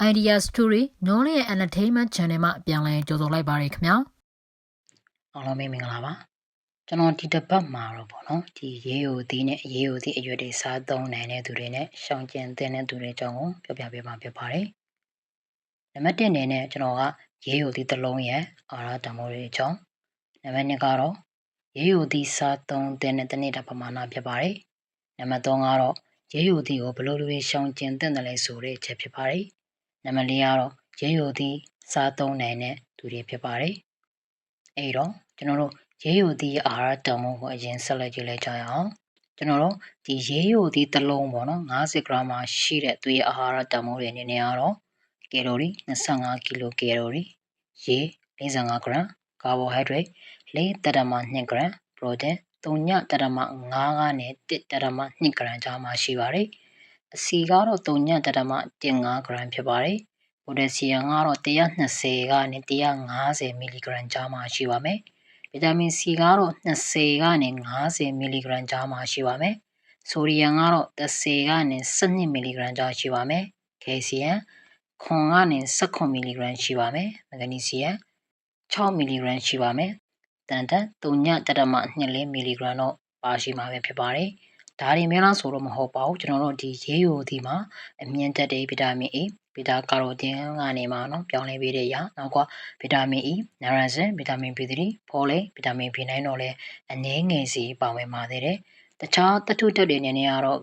Idea Story Knowledge and Entertainment Channel မှာပြန်လည်ကြိုဆိုလိုက်ပါရခင်ဗျာအားလုံးပဲမင်္ဂလာပါကျွန်တော်ဒီတစ်ပတ်မှာတော့ပေါ့နော်ဒီရေယိုသီးနဲ့ရေယိုသီးအရွက်တွေစားသုံးနိုင်တဲ့သူတွေနဲ့ရှောင်ကျဉ်သင့်တဲ့သူတွေအကြောင်းကိုပြောပြပေးမှာဖြစ်ပါတယ်နံပါတ်1အနေနဲ့ကျွန်တော်ကရေယိုသီးတစ်လုံးရဲ့အာရတမိုးတွေအကြောင်းနံပါတ်2ကတော့ရေယိုသီးစားသုံးတဲ့တနေ့တာပမာဏဖြစ်ပါတယ်နံပါတ်3ကတော့ရေယိုသီးကိုဘယ်လိုလိုရှောင်ကျဉ်သင့်တယ်လဲဆိုတဲ့အချက်ဖြစ်ပါတယ် နံပါတ်4ကတော့ရေယိုသီးစားသုံးနိုင်တဲ့သူတွေဖြစ်ပါတယ်အဲ့တော့ကျွန်တော်တို့ရေယိုသီးအာဟာရတန်ဖိုးကိုအရင်ဆက်လက်ကြည့်လိုက်ကြရအောင်ကျွန်တော်တို့ဒီရေယိုသီးတစ်လုံးပေါ့နော်50ဂရမ်မှာရှိတဲ့သူရဲ့အာဟာရတန်ဖိုးတွေအနေနဲ့ကတော့ကယ်လိုရီ25ကီလိုကယ်လိုရီရေ45ဂရမ်ကာဘိုဟိုက်ဒရိတ်4တရမ2ဂရမ်ပရိုတင်း3တရမ5ကနေ1တရမ2ဂရမ်ကြားမှာရှိပါတယ် အစီကတော့3တရမ1.5ဂရမ်ဖြစ်ပါတယ်ပိုတက်ဆီယမ်ကတော့120ကနေ150မီလီဂရမ်ကြားမှာရှိပါမယ်။ဗီတာမင် C ကတော့20ကနေ50မီလီဂရမ်ကြားမှာရှိပါမယ်။ဆိုဒီယမ်ကတော့10ကနေ12မီလီဂရမ်ကြားရှိပါမယ်။ကယ်ဆီယမ်ခွန်ကနေ16မီလီဂရမ်ရှိပါမယ်။မဂနီဆီယမ်6မီလီဂရမ်ရှိပါမယ်။တန်တန်3.24မီလီဂရမ်တော့ပါရှိမှာပဲဖြစ်ပါတယ်။ ဒါတွေမဲလားဆိုတော့မဟုတ်ပါဘူးကျွန်တော်တို့ဒီရေယိုဒီမှာအမြင့်တက်တဲ့ဗီတာမင် A ဗီတာကာရိုတင်ကနေမှာနော်ပြောင်းလဲပေးတဲ့အရာနောက်ကဗီတာမင် E နာရန်ဆင်ဗီတာမင် B3 ဖော်လေဗီတာမင် B9 တော့လည်းအနည်းငယ်စီပါဝင်ပါသေးတယ်တခြားသတ္တုတက်တွေနေနေကတော့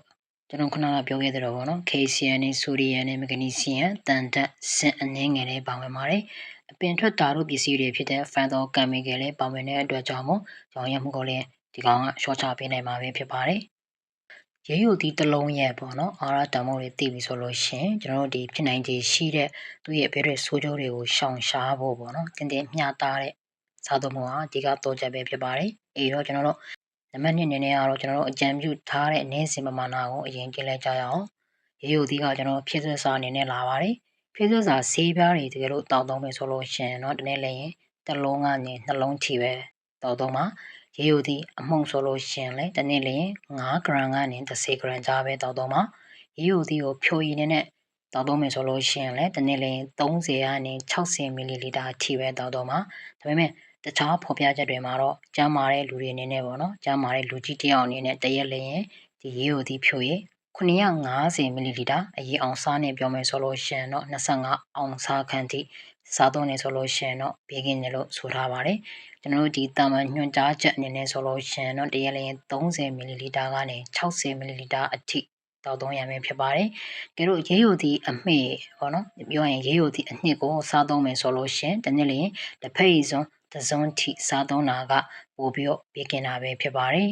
ကျွန်တော်ခုနကပြောခဲ့သလိုပေါ့နော် KCN နဲ့ sodium နဲ့ magnesium တန်တက်ဆင်အနည်းငယ်လေးပါဝင်ပါတယ်အပင်ထွက်ဓာတုပစ္စည်းတွေဖြစ်တဲ့ phantom chemical လေးပါဝင်တဲ့အတွက်ကြောင့်မို့ရောင်ရမှုကိုလည်းဒီကောင်ကရှော့ချပေးနိုင်မှာပဲဖြစ်ပါတယ် ရေယိုဒီတစ်လုံးရဲ့ပေါ့နော်အာရတမိုးတွေတည်ပြီဆိုလို့ရှင်ကျွန်တော်တို့ဒီဖြစ်နိုင်ခြေရှိတဲ့သူ့ရဲ့ဘဲတွေဆိုးကျိုးတွေကိုရှောင်ရှားဖို့ပေါ့နော်တင်တင်မျှတားတဲ့စားသုံးမှုဟာအဓိကတော့ချက်ပဲဖြစ်ပါတယ်အေးတော့ကျွန်တော်တို့နံပါတ်2အနေနဲ့ကတော့ကျွန်တော်တို့အကြံပြုထားတဲ့အနေစင်ပမာဏကိုအရင်ကြည့်လိုက်ကြရအောင်ရေယိုဒီကကျွန်တော်ဖြစ်ဆွစာအနေနဲ့လာပါတယ်ဖြစ်ဆွစာဆေးပြားတွေတကယ်လို့တောက်သုံးမယ်ဆိုလို့ရှင်เนาะဒီနေ့လည်းရင်တစ်လုံးကနေနှလုံးချီပဲတောက်သုံးပါ ရေယိုသည်အမှုန့်ဆိုလို့ရှင်လေတနေ့လျင်9ဂရမ်ကနေ10ဂရမ်ကြားပဲတောက်တော့မှာရေယိုသည်ကိုဖြိုရည်နဲ့တောက်တော့မယ်ဆိုလို့ရှင်လေတနေ့လျင်30ကနေ60မီလီလီတာအထိပဲတောက်တော့မှာဒါပေမဲ့တခြားဖော်ပြချက်တွေမှာတော့ကျန်းမာတဲ့လူတွေအနေနဲ့ပေါ့နော်ကျန်းမာတဲ့လူကြီးတယောက်အနေနဲ့တရက်လျင်ဒီရေယိုသည်ဖြိုရည်950မီလီလီတာအရေးအောင်စားနဲ့ပြောမယ်ဆိုလို့ရှင်တော့25အောင်စားခန့်ထိ စားသုံးနေဆိုလို့ရှင်တော့ဘေးကင်းတယ်လို့ဆိုထားပါတယ်ကျွန်တော်တို့ဒီတာမန်ညွှန်ကြားချက်အနေနဲ့ဆိုလို့ရှင်တော့တရက်လျင်30မီလီလီတာကနေ60မီလီလီတာအထိတောက်သုံးရမယ်ဖြစ်ပါတယ်။ကဲလို့ရေယိုသည့်အမှေပေါ့နော်ပြောရင်ရေယိုသည့်အနှစ်ကိုစားသုံးမယ်ဆိုလို့ရှင်တနေ့လျင်တစ်ဖက်ဤစွန်းတစုံထိစားသုံးတာကပို့ပြီးတော့ပြကင်တာပဲဖြစ်ပါတယ်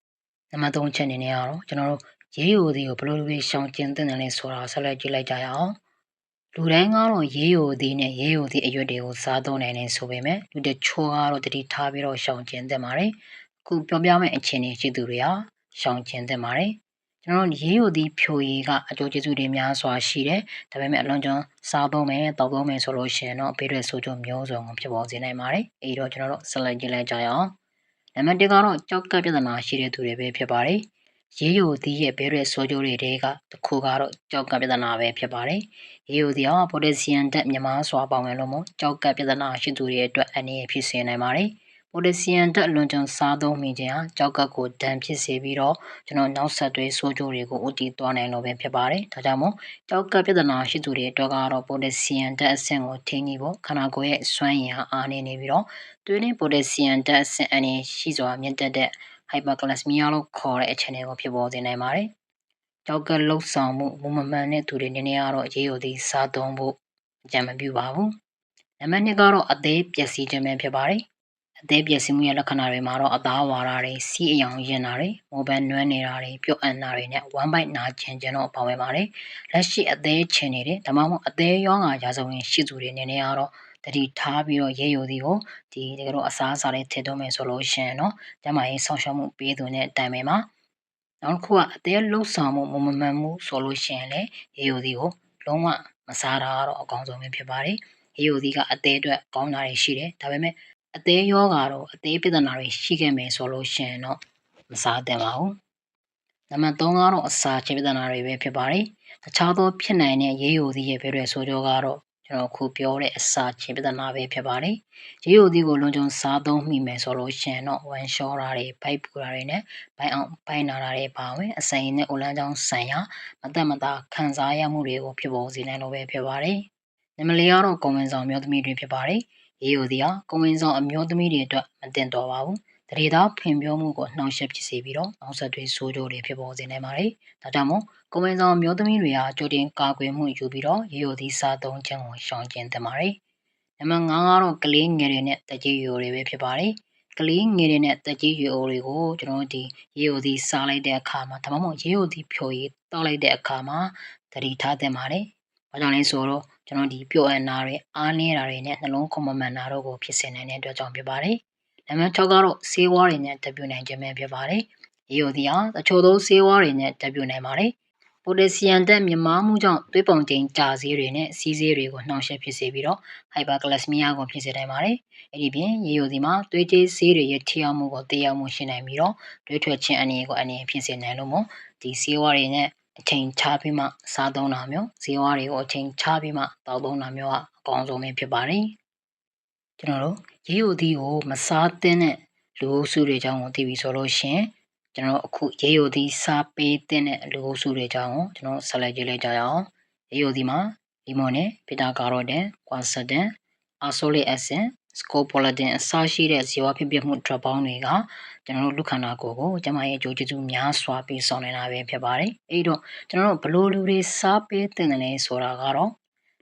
။နံပါတ်3ချက်အနေနဲ့ကတော့ကျွန်တော်တို့ရေယိုသည့်ကိုဘယ်လိုလိုရှောင်ကျဉ်သင့်တယ်လဲဆိုတာဆက်လက်ကြည့်လိုက်ကြရအောင်။ လူတိုင်းကတော့ရေးယိုသည်နဲ့ရေးယိုသည်အရွက်တွေကိုစားသုံးနိုင်နေဆိုပေမဲ့လူတချို့ကတော့တတိထားပြီးတော့ရှောင်ကျဉ်သင့်ပါတယ်။အခုပြောပြမယ့်အခြေအနေရှိသူတွေဟာရှောင်ကျဉ်သင့်ပါတယ်။ကျွန်တော်တို့ရေးယိုသည်ဖြိုရည်ကအကျိုးကျေးဇူးတွေများစွာရှိတယ်။ဒါပေမဲ့အလွန်ကျွန်းစားသုံးမယ်တောက်သုံးမယ်ဆိုလို့ရှိရင်တော့ဘေးရွက်ဆိုးကျိုးမျိုးစုံကိုဖြစ်ပေါ်စေနိုင်ပါတယ်။အဲဒီတော့ကျွန်တော်တို့ဆက်လက်ကြည့်လိုက်ကြရအောင်။နံပါတ်1ကတော့ကြောက်ကပြဿနာရှိတဲ့သူတွေပဲဖြစ်ပါတယ်။ ရေးယိုသီးရဲ့ဘဲရဲဆိုးကျိုးတွေတဲကတစ်ခုကတော့ကြောက်ကပြဿနာပဲဖြစ်ပါတယ်။ရေးယိုသီးဟာပိုတက်ဆီယမ်ဓာတ်မြမားစွာပါဝင်လို့မို့ကြောက်ကပြဿနာရှိသူတွေအတွက်အနေနဲ့ဖြစ်စေနိုင်ပါတယ်။ပိုတက်ဆီယမ်ဓာတ်လွန်ကျွံစားသုံးမိခြင်းဟာကြောက်ကပ်ကိုဒဏ်ဖြစ်စေပြီးတော့ကျွန်တော်နောက်ဆက်တွဲဆိုးကျိုးတွေကိုဦးတည်သွားနိုင်လို့ပဲဖြစ်ပါတယ်။ဒါကြောင့်မို့ကြောက်ကပ်ပြဿနာရှိသူတွေအတွက်ကတော့ပိုတက်ဆီယမ်ဓာတ်အဆင့်ကိုထိန်းကြီးဖို့ခန္ဓာကိုယ်ရဲ့စွမ်းရည်ဟာအားနည်းနေပြီးတော့သွေးနဲ့ပိုတက်ဆီယမ်ဓာတ်အဆင့်အနေရှိစွာမြင့်တက်တဲ့ hyperglycemia လို့ခေါ်တဲ့အခြေအနေကိုဖြစ်ပေါ်စေနိုင်ပါတယ်။ကြောက်ကလှုပ်ဆောင်မှုမမမှန်တဲ့သူတွေနည်းနည်းကတော့ရေရိုသည်စားသုံးဖို့အကြံမပြုပါဘူး။နံပါတ်2ကတော့အသေးပျက်စီးခြင်းပဲဖြစ်ပါတယ်။အသေးပျက်စီးမှုရဲ့လက္ခဏာတွေမှာတော့အသားဝါတာတွေစီးအယောင်ရင်တာတွေမိုးပန်းနွမ်းနေတာတွေပြုတ်အံ့တာတွေနဲ့ဝမ်းပိုက်နာကျင်ခြင်းတော့ပါဝင်ပါတယ်။လက်ရှိအသေးချင်နေတဲ့ဒါမှမဟုတ်အသေးရောဂါရာဇဝင်ရှိသူတွေနည်းနည်းကတော့ တတိထားပြီးတော့ရေယိုသည်ကိုဒီတကယ်တော့အစားအစာတွေထည့်သွင်းမယ်ဆိုလို့ရှိရင်တော့ကျမရေးဆောင်းရှောက်မှုပေးသူနဲ့တိုင်ပင်မှာနောက်တစ်ခုကအသေးလှုပ်ဆောင်မှုမမမှန်မှုဆိုလို့ရှိရင်လည်းရေယိုသည်ကိုလုံးဝမစားတာကတော့အကောင်းဆုံးပဲဖြစ်ပါတယ်ရေယိုသည်ကအသေးအတွက်ကောင်းတာတွေရှိတယ်ဒါပေမဲ့အသေးယောဂါတော့အသေးပြဿနာတွေရှိခဲ့မယ်ဆိုလို့ရှိရင်တော့မစားသင့်ပါဘူးနနံပါတ်3ကတော့အစာချေပြဿနာတွေပဲဖြစ်ပါတယ်တခြားသောဖြစ်နိုင်တဲ့ရေယိုသီးရဲ့ဘယ်တွေဆိုကြောကတော့ ကျွန်တော်ခုပြောတဲ့အစာချေပြဿနာပဲဖြစ်ပါတယ်ရေယိုသီးကိုလုံးကျုံစားသုံးမိမယ်ဆိုလို့ရှိရင်တော့ဝမ်ရှောတာတွေဘိုက်ပူတာတွေနဲ့ဘိုင်အောင်ဘိုင်နာတာတွေပါဝင်အစိမ်နဲ့အိုလန်းချောင်းဆန်ရမသက်မသာခံစားရမှုတွေကိုဖြစ်ပေါ်စေနိုင်လို့ပဲဖြစ်ပါတယ်နံပါတ်4ကတော့ကွန်ဝင်ဆောင်မျိုးသမီးတွေဖြစ်ပါတယ်ရေယိုသီးဟာကွန်ဝင်ဆောင်အမျိုးသမီးတွေအတွက်မတင်တော်ပါဘူး တရေသားဖွံ့ဖြိုးမှုကိုနှောင့်ယှက်ဖြစ်စေပြီးတော့နောက်ဆက်တွဲဆိုးကျိုးတွေဖြစ်ပေါ်စေနိုင်ပါတယ်။ဒါကြောင့်မို့ကွန်ဝင်ဆောင်မျိုးသမီးတွေဟာကြိုတင်ကာကွယ်မှုယူပြီးတော့ရေယိုသီးစားသုံးခြင်းကိုရှောင်ကျဉ်သင့်ပါတယ်။နံပါတ်5ကတော့ကလေးငယ်တွေနဲ့တကြီးရိုတွေပဲဖြစ်ပါတယ်။ကလေးငယ်တွေနဲ့တကြီးရိုတွေကိုကျွန်တော်တို့ဒီရေယိုသီးစားလိုက်တဲ့အခါမှာဒါမှမဟုတ်ရေယိုသီးဖြိုရည်တောက်လိုက်တဲ့အခါမှာသတိထားသင့်ပါတယ်။ဘာကြောင့်လဲဆိုတော့ကျွန်တော်ဒီပျော့အန်နာတွေအားနေတာတွေနဲ့နှလုံးခုန်မမှန်တာတို့ကိုဖြစ်စေနိုင်တဲ့အတွက်ကြောင့်ဖြစ်ပါတယ်။ နံပါတ်6ကတော့ဆေးဝါးတွေနဲ့တက်ပြနိုင်ခြင်းပဲဖြစ်ပါတယ်။ရေယိုသီးဟာတချို့သောဆေးဝါးတွေနဲ့တက်ပြနိုင်ပါတယ်။ပိုတက်ဆီယမ်တက်မြမားမှုကြောင့်သွေးပုံချိန်ကြာဆေးတွေနဲ့စီးဆေးတွေကိုနှောင့်ယှက်ဖြစ်စေပြီးတော့ဟိုက်ပါကလပ်စမီယာကိုဖြစ်စေနိုင်ပါတယ်။အဲ့ဒီပြင်ရေယိုသီးမှာသွေးကြေးဆေးတွေရဲ့ထိရောက်မှုကိုတရားမှုရှိနိုင်ပြီးတော့တွေးထွက်ခြင်းအနေကိုအနေဖြစ်စေနိုင်လို့မို့ဒီဆေးဝါးတွေနဲ့အချိန်ချပြီးမှစားသုံးတာမျိုးဈေးဝါးတွေကိုအချိန်ချပြီးမှတောက်သုံးတာမျိုးကအကောင်းဆုံးပဲဖြစ်ပါတယ်။ ကျွန်တော်တို့ရေယိုသီးကိုမစားသင့်တဲ့လူအုပ်စုတွေကြောင့်ကိုသိပြီဆိုလို့ရှရင်ကျွန်တော်အခုရေယိုသီးစားပေးတဲ့လူအုပ်စုတွေကြောင့်ကိုကျွန်တော်ဆက်လက်ကြည့်လိုက်ကြရအောင်။ရေယိုသီးမှာလီမွန်နဲ့ဗီတာကာရိုတင်၊ကွာဆဒန်၊အာဆိုလီအက်ဆစ်စကိုပိုလာတင်အစရှိတဲ့ဇီဝဖြစ်ဖြစ်မှု drop ပေါင်းတွေကကျွန်တော်တို့လူခန္ဓာကိုယ်ကိုကျမရဲ့အကျိုးကျေးဇူးများစွာပေးဆောင်နေတာပဲဖြစ်ပါတယ်။အဲ့တော့ကျွန်တော်တို့ဘလို့လူတွေစားပေးတဲ့တယ်လဲဆိုတာကတော့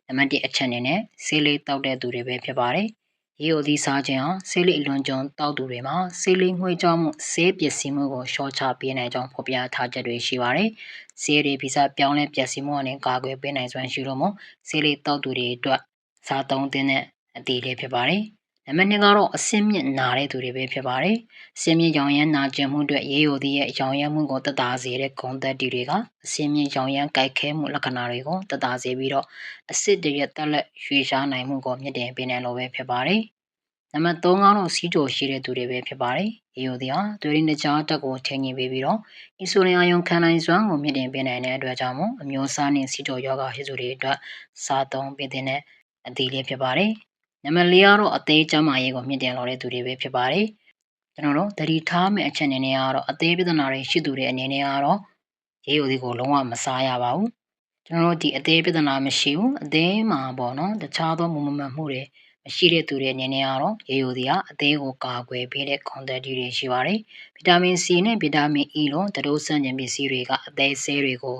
နံပါတ်1အချက်အနေနဲ့ဆေးလေးတောက်တဲ့သူတွေပဲဖြစ်ပါတယ်။ ရေယိုသီးစားခြင်းဟာဆေးလေးအလွန်ကျွံတောက်သူတွေမှာဆေးလေးငွေကြောမှုဆေးပစ္စည်းမှုကိုရှော့ချပေးနိုင်ကြောင်းဖော်ပြထားချက်တွေရှိပါတယ်။ဆေးတွေဗီဇပြောင်းလဲပျက်စီးမှုအနေကာကွယ်ပေးနိုင်စွမ်းရှိလို့မို့ဆေးလေးတောက်သူတွေအတွက်စားသုံးတဲ့အသီးလေးဖြစ်ပါတယ်။ နံပါတ်2ကတော့အစင်းမြင့်နာတဲ့သူတွေပဲဖြစ်ပါတယ်။အစင်းမြင့်ရောင်ရမ်းနာကျင်မှုအတွက်ရေယိုသီးရဲ့ရောင်ရမ်းမှုကိုတက်တာစေတဲ့ဂုဏ်သက်တည်တွေကအစင်းမြင့်ရောင်ရမ်းကြိုက်ခဲမှုလက္ခဏာတွေကိုတက်တာစေပြီးတော့အစစ်တွေရဲ့တက်လက်ရွှေရှားနိုင်မှုကိုမြင့်တင်ပေးနိုင်လို့ပဲဖြစ်ပါတယ်။နံပါတ်3ကတော့စီးကြော်ရှိတဲ့သူတွေပဲဖြစ်ပါတယ်။ရေယိုသီးဟာသွေးရင်းတကြားတက်ကိုချိန်ညီပေးပြီးတော့အင်ဆူလင်အာယုံခံနိုင်စွမ်းကိုမြင့်တင်ပေးနိုင်တဲ့အတွက်ကြောင့်မို့အမျိုးအစားနဲ့စီးကြော်ယောဂရှိသူတွေအတွက်စားသုံးပေးတဲ့အသီးလေးဖြစ်ပါတယ်။ နံပါတ်၄ကတော့အသေးကျန်းမာရေးကိုမြင့်တင်လာတဲ့သူတွေပဲဖြစ်ပါတယ်ကျွန်တော်တို့တတိထားမယ့်အချက်အနေနဲ့ကတော့အသေးပြဿနာတွေရှိသူတွေအနေနဲ့ကတော့ရေယိုသေးကိုလုံးဝမစားရပါဘူးကျွန်တော်တို့ဒီအသေးပြဿနာမရှိဘူးအသေးမှာပေါ့နော်တခြားသောမမမှန်မှုတွေမရှိတဲ့သူတွေအနေနဲ့ကတော့ရေယိုသေးကအသေးကိုကာကွယ်ပေးတဲ့ content တွေရှိပါတယ်ဗီတာမင် C နဲ့ဗီတာမင် E လို့တတိုးဆန့်ကျင်ပစ္စည်းတွေကအသေးဆဲတွေကို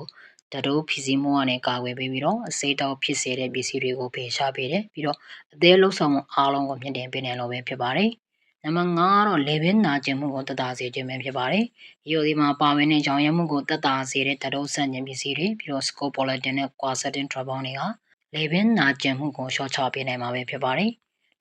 ဓာတ်တိုးဖြစ်စည်းမှုကနေကာကွယ်ပေးပြီးတော့အစိတ်တောက်ဖြစ်စေတဲ့ပစ္စည်းတွေကိုဖေရှားပေးတယ်ပြီးတော့အသေးလှုပ်ဆောင်မှုအားလုံးကိုမြင့်တင်ပေးနိုင်လို့ပဲဖြစ်ပါတယ်နံပါတ်5ကတော့လေဘင်းနာကျင်မှုကိုတက်တာစေခြင်းပဲဖြစ်ပါတယ်။ဒီလိုဒီမှာပါဝင်တဲ့ကြောင်ရမှုကိုတက်တာစေတဲ့ဓာတ်တုဆန့်ကျင်ပစ္စည်းတွေပြီးတော့ scopolamine နဲ့ quercetin ထရပေါင်းတွေကလေဘင်းနာကျင်မှုကိုရှော့ချပေးနိုင်မှာပဲဖြစ်ပါတယ်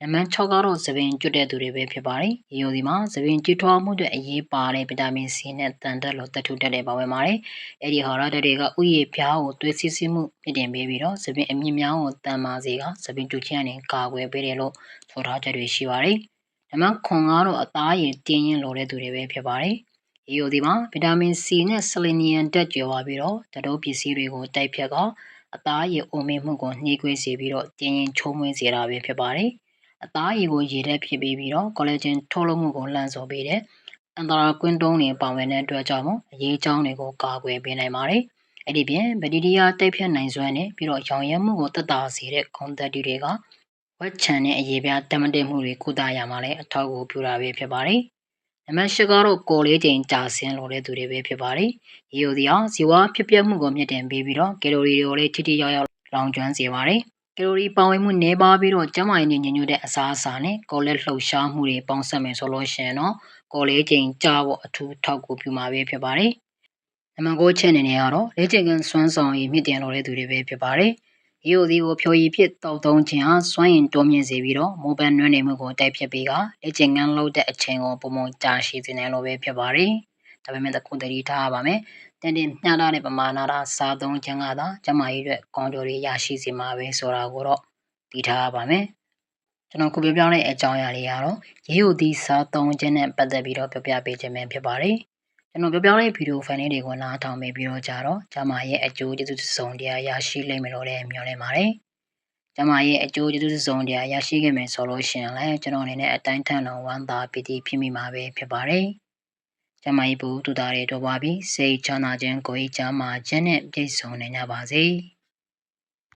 နံပါတ်6ကတော့သပင်ကျွတ်တဲ့သူတွေပဲဖြစ်ပါတယ်။ရေယိုဒီမှာသပင်ကျွတ်ထွားမှုတွေအရေးပါတဲ့ဗီတာမင် C နဲ့တန်တက်လို့တက်ထုတက်တဲ့ပါဝင်ပါတယ်။အဲဒီဟာရတဲ့တွေကဥယျာဉ်ဖျားကိုသွေးစစ်စစ်မှုဖြစ်တင်ပေးပြီးတော့သပင်အမြင့်များကိုတန်မာစေကသပင်ကျွတ်ခြင်းအနေကာကွယ်ပေးတယ်လို့ဆိုထားချက်တွေရှိပါတယ်။နံပါတ်9ကတော့အသားရည်တင်းရင်လိုတဲ့သူတွေပဲဖြစ်ပါတယ်။ရေယိုဒီမှာဗီတာမင် C နဲ့ဆလီနီယမ်တက်ကြွားပြီးတော့တတိုးပစ္စည်းတွေကိုတိုက်ဖြတ်ကအသားရည်အိုမေမှုကိုနှီးကွေးစေပြီးတော့တင်းရင်ချုံမွေးစေတာပဲဖြစ်ပါတယ်။ အသားရည်ကိုရေထဲဖြစ်ပြီးပြီးတော့ collagen ထုတ်လုပ်မှုကိုလှမ်းဆော်ပေးတယ်။အန်တရာကွင်းတုံးတွေပါဝင်တဲ့အတွက်ကြောင့်မို့အရေးအကြောင်းတွေကိုကာကွယ်ပေးနိုင်ပါတယ်။အဲ့ဒီပြင်ဗက်တီးရီးယားတိုက်ဖြတ်နိုင်စွမ်းနဲ့ပြီးတော့ရောင်ရမ်းမှုကိုတက်တာစေတဲ့ဂုဏ်သက်တွေကဝက်ချန်နဲ့အရေးပြားတမတင်မှုတွေကုသရမှာလည်းအထောက်အကူပြုတာပဲဖြစ်ပါတယ်။နံပါတ်၈ကတော့ကိုလေးချိန်ကြာဆင်းလိုတဲ့သူတွေပဲဖြစ်ပါတယ်။ရေယိုဒီအောင်ဇီဝဖြစ်ပျက်မှုကိုမြင့်တင်ပေးပြီးတော့ကယ်လိုရီတွေကိုလည်းထိထိရောက်ရောက်လောင်ကျွမ်းစေပါတယ်။ ကယ်လိုရီပါဝင်မှုနည်းပါးပြီးတော့ကျန်းမာရေးနဲ့ညညွတ်တဲ့အစားအစာနဲ့ကော်လက်လှုပ်ရှားမှုတွေပေါင်းစပ်မယ်ဆိုလို့ရှိရင်တော့ကော်လေးချိန်ကြာဖို့အထူးထောက်ကူပြုမှာပဲဖြစ်ပါတယ်။နံပါတ်9ချက်အနေနဲ့ကတော့လေ့ကျင့်ခန်းစွမ်းဆောင်ရည်မြင့်တင်လိုတဲ့သူတွေပဲဖြစ်ပါတယ်။ရေယိုဒီကိုဖြိုရည်ဖြစ်တောက်သုံးခြင်းဟာစွမ်းရင်တိုးမြင့်စေပြီးတော့မိုဘိုင်းနွမ်းနေမှုကိုတိုက်ဖြစ်ပြီးကလေ့ကျင့်ခန်းလုပ်တဲ့အချိန်ကိုပုံမှန်ကြာရှည်စေနိုင်လို့ပဲဖြစ်ပါတယ်။ဒါပေမဲ့တခုတတိထားပါမယ်။ တင်တင်မျှတတဲ့ပမာဏသာစားသုံးခြင်းကသာကျမကြီးအတွက်ကောင်းကျိုးတွေရရှိစေမှာပဲဆိုတာကိုတော့သိထားပါမယ်ကျွန်တော်ခုပြောပြတဲ့အကြောင်းအရာလေးကတော့ရေယိုသီးစားသုံးခြင်းနဲ့ပတ်သက်ပြီးတော့ပြောပြပေးခြင်းပဲဖြစ်ပါတယ်ကျွန်တော်ပြောပြတဲ့ဗီဒီယိုဖိုင်လေးတွေကိုနားထောင်ပြီးတော့ကြတော့ကျမရဲ့အကျိုးကျေးဇူးစုံတရားရရှိလိမ့်မယ်လို့လည်းမျှော်လင့်ပါတယ်။ကျမရဲ့အကျိုးကျေးဇူးစုံတရားရရှိခဲ့မယ်ဆိုလို့ရှိရင်လည်းကျွန်တော်အနေနဲ့အတိုင်းထန်လုံးဝမ်းသာပီတိဖြစ်မိမှာပဲဖြစ်ပါတယ်။ ကျမရဲ့ဘူတူတာတွေတော့ပါပြီစိတ်ချမ်းသာခြင်းကိုယ်ကြီးချမ်းသာခြင်းနဲ့ပြည့်စုံနေကြပါစေ။